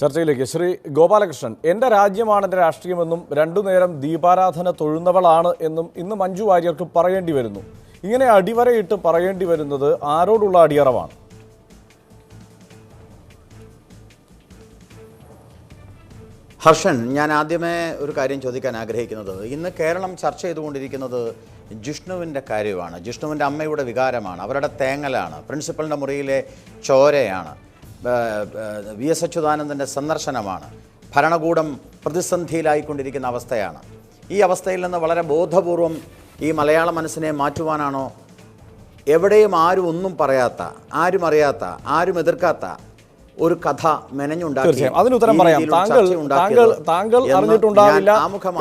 ചർച്ചയിലേക്ക് ശ്രീ ഗോപാലകൃഷ്ണൻ. എന്റെ രാജ്യമാണ് എന്റെ രാഷ്ട്രീയമെന്നും രണ്ടു നേരം ദീപാരാധന തൊഴുന്നവളാണ് എന്നും ഇന്ന് മഞ്ജു വാര്യർക്ക് പറയേണ്ടി വരുന്നു. ഇങ്ങനെ അടിവരയിട്ട് പറയേണ്ടി വരുന്നത് ആരോടുള്ള അടിയറവാണ്? ഹർഷൻ ഞാൻ ആദ്യമേ ഒരു കാര്യം ചോദിക്കാൻ ആഗ്രഹിക്കുന്നത്. ഇന്ന് കേരളം ചർച്ച ചെയ്തുകൊണ്ടിരിക്കുന്നത് ജിഷ്ണുവിന്റെ കാര്യമാണ്. ജിഷ്ണുവിന്റെ അമ്മയുടെ വികാരമാണ്. അവരുടെ തേങ്ങലാണ്. പ്രിൻസിപ്പലിന്റെ മുറിയിലെ ചോരയാണ്. V S അച്യുതാനന്ദന്റെ സന്ദർശനമാണ്. ഭരണകൂടം പ്രതിസന്ധിയിലായിക്കൊണ്ടിരിക്കുന്ന അവസ്ഥയാണ്. ഈ അവസ്ഥയിൽ നിന്ന് വളരെ ബോധപൂർവം ഈ മലയാള മനസ്സിനെ മാറ്റുവാനാണോ? എവിടെയും ആരും ഒന്നും പറയാത്ത ആരും അറിയാത്ത ആരും എതിർക്കാത്ത ഒരു കഥ മെനഞ്ഞുണ്ടാക്കി അതിന് ഉത്തരം പറയാം. താങ്കൾ താങ്കൾ താങ്കൾ അറിഞ്ഞിട്ടുണ്ടാവില്ല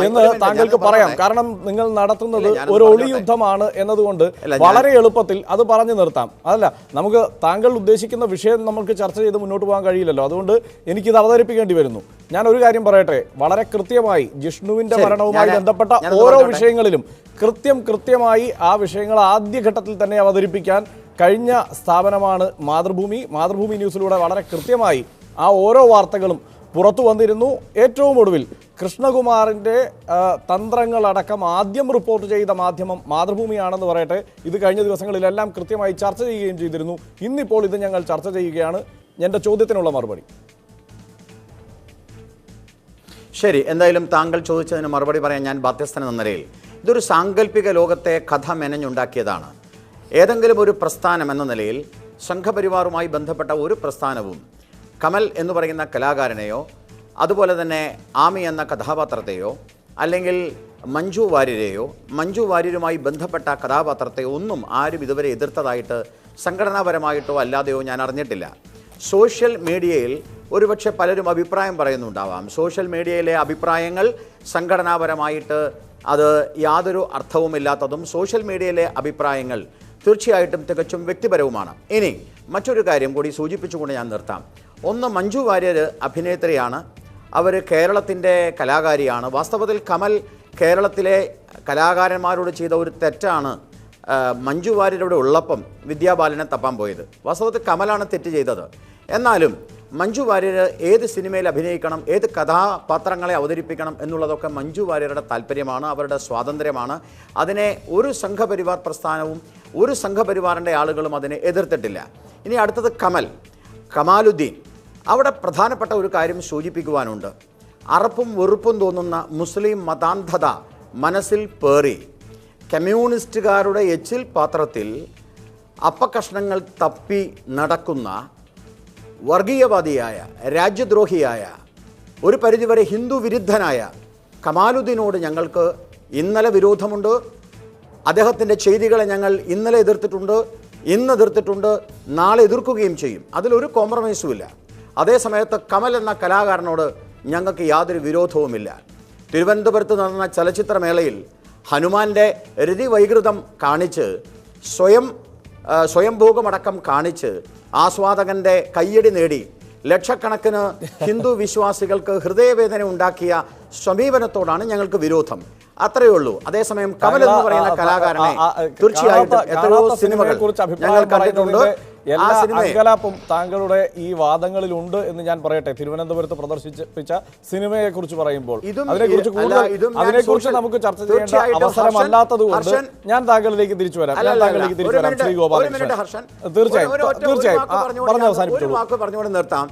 എന്ന് താങ്കൾക്ക് പറയാം. കാരണം നിങ്ങൾ നടത്തുന്നത് ഒരു ഒളി. യുദ്ധമാണ് എന്നതുകൊണ്ട് വളരെ എളുപ്പത്തിൽ അത് പറഞ്ഞു നിർത്താം. അതല്ല നമുക്ക് താങ്കൾ ഉദ്ദേശിക്കുന്ന വിഷയം നമുക്ക് ചർച്ച ചെയ്ത് മുന്നോട്ട് പോകാൻ കഴിയില്ലല്ലോ. അതുകൊണ്ട് എനിക്കിത് അവതരിപ്പിക്കേണ്ടി വരുന്നു. ഞാൻ ഒരു കാര്യം പറയട്ടെ. വളരെ കൃത്യമായി ജിഷ്ണുവിന്റെ മരണവുമായി ബന്ധപ്പെട്ട ഓരോ വിഷയങ്ങളിലും കൃത്യം കൃത്യമായി ആ വിഷയങ്ങൾ ആദ്യഘട്ടത്തിൽ തന്നെ അവതരിപ്പിക്കാൻ കഴിഞ്ഞ സ്ഥാപനമാണ് മാതൃഭൂമി. മാതൃഭൂമി ന്യൂസിലൂടെ വളരെ കൃത്യമായി ആ ഓരോ വാർത്തകളും പുറത്തു വന്നിരുന്നു. ഏറ്റവും ഒടുവിൽ കൃഷ്ണകുമാറിന്റെ തന്ത്രങ്ങളടക്കം ആദ്യം റിപ്പോർട്ട് ചെയ്ത മാധ്യമം മാതൃഭൂമിയാണെന്ന് പറയട്ടെ. ഇത് കഴിഞ്ഞ ദിവസങ്ങളിലെല്ലാം കൃത്യമായി ചർച്ച ചെയ്യുകയും ചെയ്തിരുന്നു. ഇന്നിപ്പോൾ ഇത് ഞങ്ങൾ ചർച്ച ചെയ്യുകയാണ്. എന്റെ ചോദ്യത്തിനുള്ള മറുപടി. ശരി എന്തായാലും താങ്കൾ ചോദിച്ചതിന് മറുപടി പറയാൻ ഞാൻ ബാധ്യസ്ഥനെന്ന നിലയിൽ. ഇതൊരു സാങ്കല്പിക ലോകത്തെ കഥ മെനഞ്ഞുണ്ടാക്കിയതാണ്. ഏതെങ്കിലും ഒരു പ്രസ്ഥാനം എന്ന നിലയിൽ സംഘപരിവാറുമായി ബന്ധപ്പെട്ട ഒരു പ്രസ്ഥാനവും കമൽ എന്ന് പറയുന്ന കലാകാരനെയോ അതുപോലെ തന്നെ ആമി എന്ന കഥാപാത്രത്തെയോ അല്ലെങ്കിൽ മഞ്ജു വാര്യരെയോ മഞ്ജു വാര്യരുമായി ബന്ധപ്പെട്ട കഥാപാത്രത്തെയോ ഒന്നും ആരും ഇതുവരെ എതിർത്തതായിട്ട് സംഘടനാപരമായിട്ടോ അല്ലാതെയോ ഞാൻ അറിഞ്ഞിട്ടില്ല. സോഷ്യൽ മീഡിയയിൽ ഒരുപക്ഷെ പലരും അഭിപ്രായം പറയുന്നുണ്ടാവാം. സോഷ്യൽ മീഡിയയിലെ അഭിപ്രായങ്ങൾ സംഘടനാപരമായിട്ട് അത് യാതൊരു അർത്ഥവുമില്ലാത്തതും സോഷ്യൽ മീഡിയയിലെ അഭിപ്രായങ്ങൾ തീർച്ചയായിട്ടും തികച്ചും വ്യക്തിപരവുമാണ്. ഇനി മറ്റൊരു കാര്യം കൂടി സൂചിപ്പിച്ചുകൊണ്ട് ഞാൻ നിർത്താം. ഒന്ന് മഞ്ജു വാര്യർ അഭിനേത്രിയാണ്. അവർ കേരളത്തിന്റെ കലാകാരിയാണ്. വാസ്തവത്തിൽ കമൽ കേരളത്തിലെ കലാകാരന്മാരോട് ചെയ്ത ഒരു തെറ്റാണ് മഞ്ജു വാര്യരുടെ ഉള്ളപ്പം വിദ്യാബാലനെ തപ്പാൻ പോയത്. വാസ്തവത്തിൽ കമലാണ് തെറ്റ് ചെയ്തത്. എന്നാലും മഞ്ജു വാര്യർ ഏത് സിനിമയിൽ അഭിനയിക്കണം ഏത് കഥാപാത്രങ്ങളെ അവതരിപ്പിക്കണം എന്നുള്ളതൊക്കെ മഞ്ജു വാര്യരുടെ താല്പര്യമാണ് അവരുടെ സ്വാതന്ത്ര്യമാണ്. അതിനെ ഒരു സംഘപരിവാർ പ്രസ്ഥാനവും ഒരു സംഘപരിവാറിന്റെ ആളുകളും അതിനെ എതിർത്തിട്ടില്ല. ഇനി അടുത്തത് കമൽ കമാലുദ്ദീൻ. അവിടെ പ്രധാനപ്പെട്ട ഒരു കാര്യം സൂചിപ്പിക്കുവാനുണ്ട്. അറപ്പും വെറുപ്പും തോന്നുന്ന മുസ്ലിം മതാന്ധത മനസ്സിൽ പേറി. കമ്മ്യൂണിസ്റ്റുകാരുടെ എച്ചിൽ പാത്രത്തിൽ അപ്പകഷ്ണങ്ങൾ തപ്പി നടക്കുന്ന വർഗീയവാദിയായ രാജ്യദ്രോഹിയായ ഒരു പരിധിവരെ ഹിന്ദു വിരുദ്ധനായ കമാലുദ്ദീനോട് ഞങ്ങൾക്ക് ഇന്നലെ വിരോധമുണ്ട്. അദ്ദേഹത്തിന്റെ ചെയ്തികളെ ഞങ്ങൾ ഇന്നലെ എതിർത്തിട്ടുണ്ട് ഇന്ന് എതിർത്തിട്ടുണ്ട് നാളെ എതിർക്കുകയും ചെയ്യും. അതിലൊരു കോംപ്രമൈസും ഇല്ല. അതേസമയത്ത് കമൽ എന്ന കലാകാരനോട് ഞങ്ങൾക്ക് യാതൊരു വിരോധവുമില്ല. തിരുവനന്തപുരത്ത് നടന്ന ചലച്ചിത്രമേളയിൽ ഹനുമാന്റെ രതിവൈകൃതം കാണിച്ച് സ്വയം സ്വയംഭോഗമടക്കം കാണിച്ച് ആസ്വാദകന്റെ കയ്യടി നേടി. ലക്ഷക്കണക്കിന് ഹിന്ദു വിശ്വാസികൾക്ക് ഹൃദയവേദന ഉണ്ടാക്കിയ സമീപനത്തോടാണ് ഞങ്ങൾക്ക് വിരോധം. അത്രയേ ഉള്ളൂ. അതേസമയം കമൽ എന്ന് പറയുന്ന കലാകാരനെ തീർച്ചയായിട്ടും എത്രയോ ഞങ്ങൾ കണ്ടിട്ടുണ്ട്. അങ്കലാപ്പും താങ്കളുടെ ഈ വാദങ്ങളിൽ ഉണ്ട് എന്ന് ഞാൻ പറയട്ടെ. തിരുവനന്തപുരത്ത് പ്രദർശിപ്പിച്ച സിനിമയെ കുറിച്ച് പറയുമ്പോൾ അതിനെക്കുറിച്ച് കൂടുതൽ അതിനെക്കുറിച്ച് നമുക്ക് ചർച്ച ചെയ്യേണ്ട അവസരമല്ലാത്തത് കൊണ്ട് ഞാൻ താങ്കളിലേക്ക് തിരിച്ചു വരാം. ഞാൻ താങ്കളിലേക്ക് തിരിച്ചു വരാം. ശ്രീ ഗോപാലകൃഷ്ണൻ. തീർച്ചയായും. തീർച്ചയായും. പറഞ്ഞു അവസാനിപ്പിച്ചോളൂ. നിർത്താം.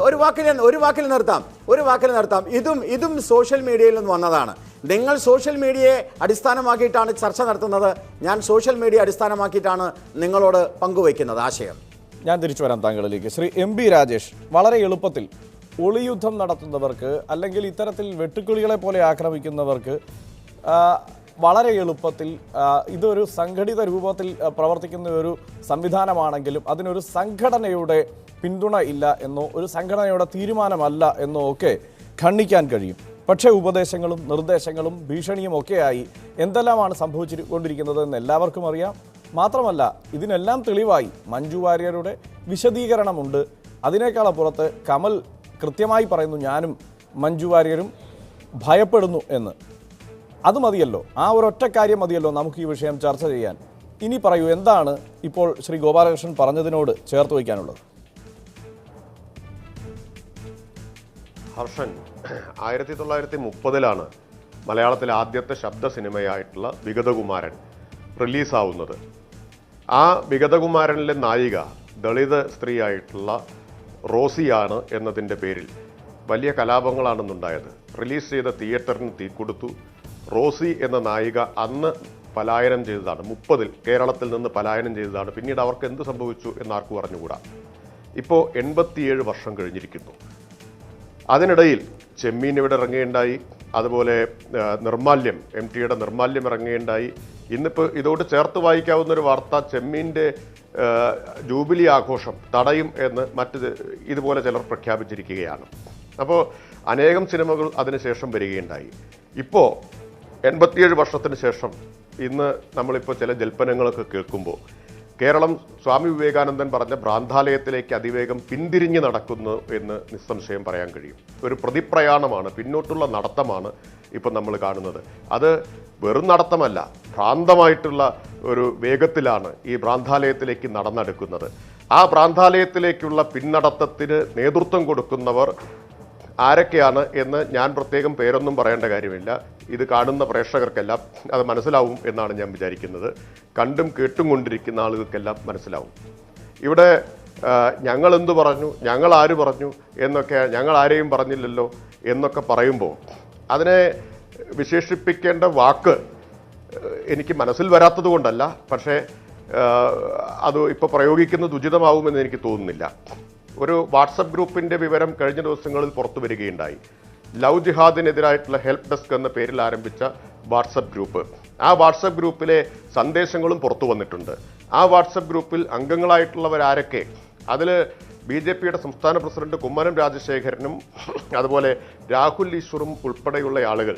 ഒരു വാക്കിൽ ഒരു വാക്കിൽ നിർത്താം. ഒരു വാക്കിൽ നിർത്താം. ഇതും ഇതും സോഷ്യൽ മീഡിയയിൽ നിന്ന് വന്നതാണ്. നിങ്ങൾ സോഷ്യൽ മീഡിയയെ അടിസ്ഥാനമാക്കിയിട്ടാണ് ചർച്ച നടത്തുന്നത്. ഞാൻ സോഷ്യൽ മീഡിയ അടിസ്ഥാനമാക്കിയിട്ടാണ് നിങ്ങളോട് പങ്കുവയ്ക്കുന്നത്. ആശയം. ഞാൻ തിരിച്ചു വരാം താങ്കളിലേക്ക്. ശ്രീ എം ബി രാജേഷ് വളരെ എളുപ്പത്തിൽ ഒളിയുദ്ധം നടത്തുന്നവർക്ക് അല്ലെങ്കിൽ ഇത്തരത്തിൽ വെട്ടുക്കിളികളെ പോലെ ആക്രമിക്കുന്നവർക്ക് വളരെ എളുപ്പത്തിൽ ഇതൊരു സംഘടിത രൂപത്തിൽ പ്രവർത്തിക്കുന്ന ഒരു സംവിധാനമാണെങ്കിലും അതിനൊരു സംഘടനയുടെ പിന്തുണ ഇല്ല എന്നോ ഒരു സംഘടനയുടെ തീരുമാനമല്ല എന്നോ ഒക്കെ ഖണ്ഡിക്കാൻ കഴിയും. പക്ഷേ ഉപദേശങ്ങളും നിർദ്ദേശങ്ങളും ഭീഷണിയും ഒക്കെയായി എന്തെല്ലാമാണ് സംഭവിച്ചുകൊണ്ടിരിക്കുന്നത് എന്ന് എല്ലാവർക്കും അറിയാം. മാത്രമല്ല ഇതിനെല്ലാം തെളിവായി മഞ്ജു വാര്യരുടെ വിശദീകരണമുണ്ട്. അതിനേക്കാൾ അപ്പുറത്ത് കമൽ കൃത്യമായി പറയുന്നു ഞാനും മഞ്ജു വാര്യരും ഭയപ്പെടുന്നു എന്ന്. അത് മതിയല്ലോ ആ ഒരൊറ്റ കാര്യം മതിയല്ലോ നമുക്ക് ഈ വിഷയം ചർച്ച ചെയ്യാൻ. ഇനി പറയൂ എന്താണ് ഇപ്പോൾ ശ്രീ ഗോപാലകൃഷ്ണൻ പറഞ്ഞതിനോട് ചേർത്ത് വയ്ക്കാനുള്ളത്? ഹർഷൻ ആയിരത്തി തൊള്ളായിരത്തി മുപ്പതിലാണ് മലയാളത്തിലെ ആദ്യത്തെ ശബ്ദ സിനിമയായിട്ടുള്ള വിഗതകുമാരൻ റിലീസാവുന്നത്. ആ വിഗതകുമാരനിലെ നായിക ദളിത് സ്ത്രീയായിട്ടുള്ള റോസിയാണ് എന്നതിന്റെ പേരിൽ വലിയ കലാപങ്ങളാണെന്നുണ്ടായത്. റിലീസ് ചെയ്ത തിയേറ്ററിന് തീ കൊടുത്തു. റോസി എന്ന നായിക അന്ന് പലായനം ചെയ്തതാണ്. മുപ്പതിൽ കേരളത്തിൽ നിന്ന് പലായനം ചെയ്തതാണ്. പിന്നീട് അവർക്ക് എന്ത് സംഭവിച്ചു എന്നാർക്കും അറിഞ്ഞുകൂടാ. ഇപ്പോൾ എൺപത്തിയേഴ് വർഷം കഴിഞ്ഞിരിക്കുന്നു. അതിനിടയിൽ ചെമ്മീൻ ഇവിടെ ഇറങ്ങുകയുണ്ടായി. അതുപോലെ നിർമാല്യം എം ടിയുടെ നിർമാല്യം ഇറങ്ങുകയുണ്ടായി. ഇന്നിപ്പോൾ ഇതോട് ചേർത്ത് വായിക്കാവുന്ന ഒരു വാർത്ത ചെമ്മീന്റെ ജൂബിലി ആഘോഷം തടയും എന്ന് മറ്റ് ഇതുപോലെ ചിലർ പ്രഖ്യാപിച്ചിരിക്കുകയാണ്. അപ്പോൾ അനേകം സിനിമകൾ അതിനുശേഷം വരികയുണ്ടായി. ഇപ്പോൾ എൺപത്തിയേഴ് വർഷത്തിന് ശേഷം ഇന്ന് നമ്മളിപ്പോൾ ചില ജൽപ്പനങ്ങളൊക്കെ കേൾക്കുമ്പോൾ കേരളം സ്വാമി വിവേകാനന്ദൻ പറഞ്ഞ ഭ്രാന്താലയത്തിലേക്ക് അതിവേഗം പിന്തിരിഞ്ഞ് നടക്കുന്നു എന്ന് നിസ്സംശയം പറയാൻ കഴിയും. ഒരു പ്രതിപ്രയാണമാണ് പിന്നോട്ടുള്ള നടത്തമാണ് ഇപ്പം നമ്മൾ കാണുന്നത്. അത് വെറും നടത്തമല്ല ഭ്രാന്തമായിട്ടുള്ള ഒരു വേഗത്തിലാണ് ഈ ഭ്രാന്താലയത്തിലേക്ക് നടന്നെടുക്കുന്നത്. ആ ഭ്രാന്താലയത്തിലേക്കുള്ള പിന്നടത്തത്തിന് നേതൃത്വം കൊടുക്കുന്നവർ ആരൊക്കെയാണ് എന്ന് ഞാൻ പ്രത്യേകം പേരൊന്നും പറയേണ്ട കാര്യമില്ല. ഇത് കാണുന്ന പ്രേക്ഷകർക്കെല്ലാം അത് മനസ്സിലാവും എന്നാണ് ഞാൻ വിചാരിക്കുന്നത്. കണ്ടും കേട്ടും കൊണ്ടിരിക്കുന്ന ആളുകൾക്കെല്ലാം മനസ്സിലാവും. ഇവിടെ ഞങ്ങൾ എന്തു പറഞ്ഞു ഞങ്ങൾ ആര് പറഞ്ഞു എന്നൊക്കെ ഞങ്ങൾ ആരെയും പറഞ്ഞില്ലല്ലോ എന്നൊക്കെ പറയുമ്പോൾ അതിനെ വിശേഷിപ്പിക്കേണ്ട വാക്ക് എനിക്ക് മനസ്സിൽ വരാത്തത് കൊണ്ടല്ല. പക്ഷേ അത് ഇപ്പോൾ പ്രയോഗിക്കുന്നത് ഉചിതമാവുമെന്ന് എനിക്ക് തോന്നുന്നില്ല. ഒരു വാട്സപ്പ് ഗ്രൂപ്പിന്റെ വിവരം കഴിഞ്ഞ ദിവസങ്ങളിൽ പുറത്തു വരികയുണ്ടായി. ലവ് ജിഹാദിനെതിരായിട്ടുള്ള ഹെൽപ്പ് ഡെസ്ക് എന്ന പേരിൽ ആരംഭിച്ച വാട്സപ്പ് ഗ്രൂപ്പ്. ആ വാട്സപ്പ് ഗ്രൂപ്പിലെ സന്ദേശങ്ങളും പുറത്തു വന്നിട്ടുണ്ട്. ആ വാട്സപ്പ് ഗ്രൂപ്പിൽ അംഗങ്ങളായിട്ടുള്ളവരാരൊക്കെ അതിൽ ബി ജെ പിയുടെ സംസ്ഥാന പ്രസിഡന്റ് കുമ്മനം രാജശേഖരനും അതുപോലെ രാഹുൽ ഈശ്വറും ഉൾപ്പെടെയുള്ള ആളുകൾ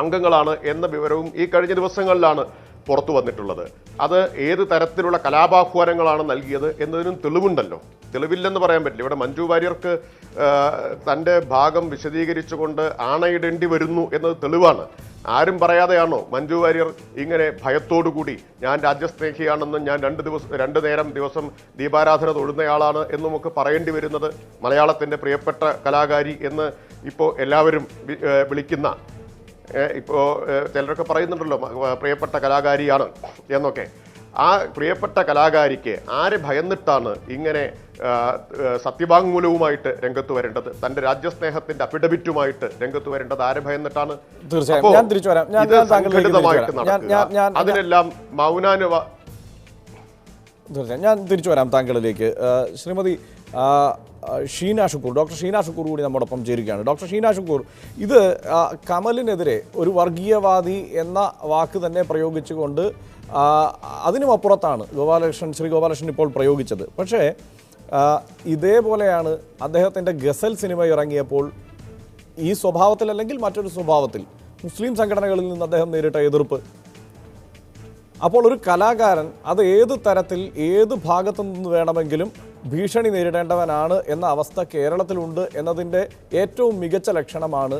അംഗങ്ങളാണ് എന്ന വിവരവും ഈ കഴിഞ്ഞ ദിവസങ്ങളിലാണ് പുറത്തു വന്നിട്ടുള്ളത്. അത് ഏത് തരത്തിലുള്ള കലാപാഹ്വാനങ്ങളാണ് നൽകിയത് എന്നതിനും തെളിവുണ്ടല്ലോ. തെളിവില്ലെന്ന് പറയാൻ പറ്റില്ല. ഇവിടെ മഞ്ജു വാര്യർക്ക് തന്റെ ഭാഗം വിശദീകരിച്ചുകൊണ്ട് ആണയിടേണ്ടി വരുന്നു എന്നത് തെളിവാണ്. ആരും പറയാതെയാണോ മഞ്ജു വാര്യർ ഇങ്ങനെ ഭയത്തോടുകൂടി ഞാൻ രാജ്യസ്നേഹിയാണെന്നും ഞാൻ രണ്ട് ദിവസം രണ്ട് നേരം ദിവസം ദീപാരാധന തൊഴുന്നയാളാണ് എന്നുമൊക്കെ പറയേണ്ടി വരുന്നത് മലയാളത്തിന്റെ പ്രിയപ്പെട്ട കലാകാരി എന്ന് ഇപ്പോൾ എല്ലാവരും വിളിക്കുന്ന ഏഹ് ഇപ്പോ ഏഹ് ചിലരൊക്കെ പറയുന്നുണ്ടല്ലോ പ്രിയപ്പെട്ട കലാകാരിയാണ് എന്നൊക്കെ. ആ പ്രിയപ്പെട്ട കലാകാരിക്ക് ആരെ ഭയന്നിട്ടാണ് ഇങ്ങനെ സത്യവാങ്മൂലവുമായിട്ട് രംഗത്ത് വരേണ്ടത്? തന്റെ രാജ്യസ്നേഹത്തിന്റെ അഫിഡവിറ്റുമായിട്ട് രംഗത്ത് വരേണ്ടത് ആരെ ഭയന്നിട്ടാണ്? തീർച്ചയായും. അതിനെല്ലാം മൗനാനുവ തീർച്ചയായും ഞാൻ തിരിച്ചു വരാം താങ്കളിലേക്ക്. ശ്രീമതി ഷീന ഷുക്കൂർ ഡോക്ടർ ഷീന ഷുക്കൂർ കൂടി നമ്മോടൊപ്പം ചേരുകയാണ്. ഡോക്ടർ ഷീന ഷുക്കൂർ ഇത് കമലിനെതിരെ ഒരു വർഗീയവാദി എന്ന വാക്ക് തന്നെ പ്രയോഗിച്ചുകൊണ്ട് അതിനും അപ്പുറത്താണ് ഗോപാലകൃഷ്ണൻ ശ്രീ ഗോപാലകൃഷ്ണൻ ഇപ്പോൾ പ്രയോഗിച്ചത്. പക്ഷേ ഇതേപോലെയാണ് അദ്ദേഹത്തിന്റെ ഗസൽ സിനിമ ഇറങ്ങിയപ്പോൾ ഈ സ്വഭാവത്തിൽ അല്ലെങ്കിൽ മറ്റൊരു സ്വഭാവത്തിൽ മുസ്ലിം സംഘടനകളിൽ നിന്ന് അദ്ദേഹം നേരിട്ട എതിർപ്പ് അപ്പോൾ ഒരു കലാകാരൻ അത് ഏത് തരത്തിൽ ഏത് ഭാഗത്തു നിന്ന് വേണമെങ്കിലും ഭീഷണി നേരിടേണ്ടവനാണ് എന്ന അവസ്ഥ കേരളത്തിലുണ്ട് എന്നതിന്റെ ഏറ്റവും മികച്ച ലക്ഷണമാണ്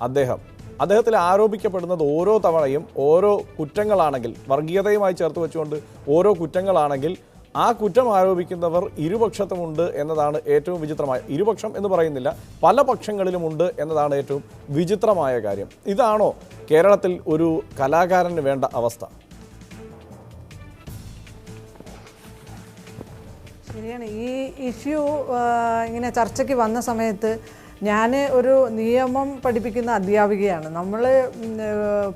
അദ്ദേഹം. അദ്ദേഹത്തിൽ ആരോപിക്കപ്പെടുന്നത് ഓരോ തവണയും ഓരോ കുറ്റങ്ങളാണെങ്കിൽ വർഗീയതയുമായി ചേർത്ത് വെച്ചുകൊണ്ട് ഓരോ കുറ്റങ്ങളാണെങ്കിൽ ആ കുറ്റം ആരോപിക്കുന്നവർ ഇരുപക്ഷത്തുമുണ്ട് എന്നതാണ് ഏറ്റവും വിചിത്രമായ ഇരുപക്ഷം എന്ന് പറയുന്നില്ല പല പക്ഷങ്ങളിലുമുണ്ട് എന്നതാണ് ഏറ്റവും വിചിത്രമായ കാര്യം. ഇതാണോ കേരളത്തിൽ ഒരു കലാകാരന് വേണ്ട അവസ്ഥ? ശരിയാണ്. ഈ ഇഷ്യൂ ഇങ്ങനെ ചർച്ചയ്ക്ക് വന്ന സമയത്ത് ഞാൻ ഒരു നിയമം പഠിപ്പിക്കുന്ന അധ്യാപികയാണ്. നമ്മൾ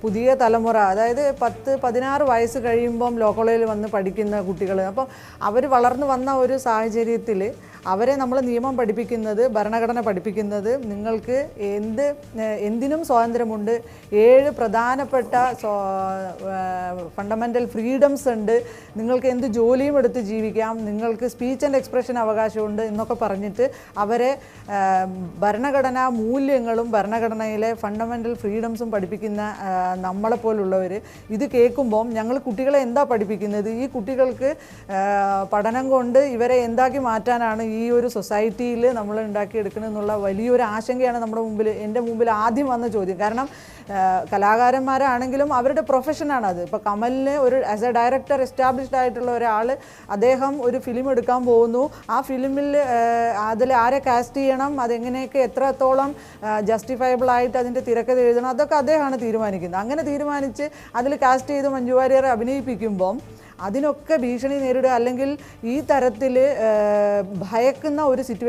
പുതിയ തലമുറ അതായത് പത്ത് പതിനാറ് വയസ്സ് കഴിയുമ്പം ലോ കോളേജിൽ വന്ന് പഠിക്കുന്ന കുട്ടികൾ അപ്പോൾ അവർ വളർന്നു വന്ന ഒരു സാഹചര്യത്തിൽ അവരെ നമ്മൾ നിയമം പഠിപ്പിക്കുന്നത് ഭരണഘടന പഠിപ്പിക്കുന്നത് നിങ്ങൾക്ക് എന്ത് എന്തിനും സ്വാതന്ത്ര്യമുണ്ട്. ഏഴ് പ്രധാനപ്പെട്ട ഫണ്ടമെന്റൽ ഫ്രീഡംസ് ഉണ്ട്. നിങ്ങൾക്ക് എന്ത് ജോലിയും എടുത്ത് ജീവിക്കാം നിങ്ങൾക്ക് സ്പീച്ച് ആൻഡ് എക്സ്പ്രഷൻ അവകാശമുണ്ട് എന്നൊക്കെ പറഞ്ഞിട്ട് അവരെ ഭരണഘടനാ മൂല്യങ്ങളും ഭരണഘടനയിലെ ഫണ്ടമെന്റൽ ഫ്രീഡംസും പഠിപ്പിക്കുന്ന നമ്മളെ നമ്മളെപ്പോലുള്ളവർ ഇത് കേൾക്കുമ്പം ഞങ്ങൾ കുട്ടികളെ എന്താ പഠിപ്പിക്കുന്നത്? ഈ കുട്ടികൾക്ക് പഠനം കൊണ്ട് ഇവരെ എന്താക്കി മാറ്റാനാണ് ഈ ഒരു സൊസൈറ്റിയിൽ നമ്മൾ ഉണ്ടാക്കിയെടുക്കണമെന്നുള്ള വലിയൊരു ആശങ്കയാണ് നമ്മുടെ മുമ്പിൽ എന്റെ മുമ്പിൽ ആദ്യം വന്ന ചോദ്യം. കാരണം കലാകാരന്മാരാണെങ്കിലും അവരുടെ പ്രൊഫഷനാണ് അത്. ഇപ്പോൾ കമലിന് ഒരു ആസ് എ ഡയറക്ടർ എസ്റ്റാബ്ലിഷ്ഡ് ആയിട്ടുള്ള ഒരാൾ അദ്ദേഹം ഒരു ഫിലിം എടുക്കാൻ പോകുന്നു. ആ ഫിലിമിൽ അതിൽ ആരെ കാസ്റ്റ് ചെയ്യണം അതെങ്ങനെയൊക്കെ എത്രത്തോളം ജസ്റ്റിഫയബിൾ ആയിട്ട് അതിന്റെ തിരക്കഥ എഴുതണം അതൊക്കെ അദ്ദേഹമാണ് തീരുമാനിക്കുന്നത്. അങ്ങനെ തീരുമാനിച്ച് അതിൽ കാസ്റ്റ് ചെയ്ത് മഞ്ജു വാര്യരെ അഭിനയിപ്പിക്കുമ്പം അതിനൊക്കെ ഭീഷണി നേരിടുക അല്ലെങ്കിൽ ഈ തരത്തിൽ ഭയക്കുന്ന ഒരു സിറ്റുവേഷൻ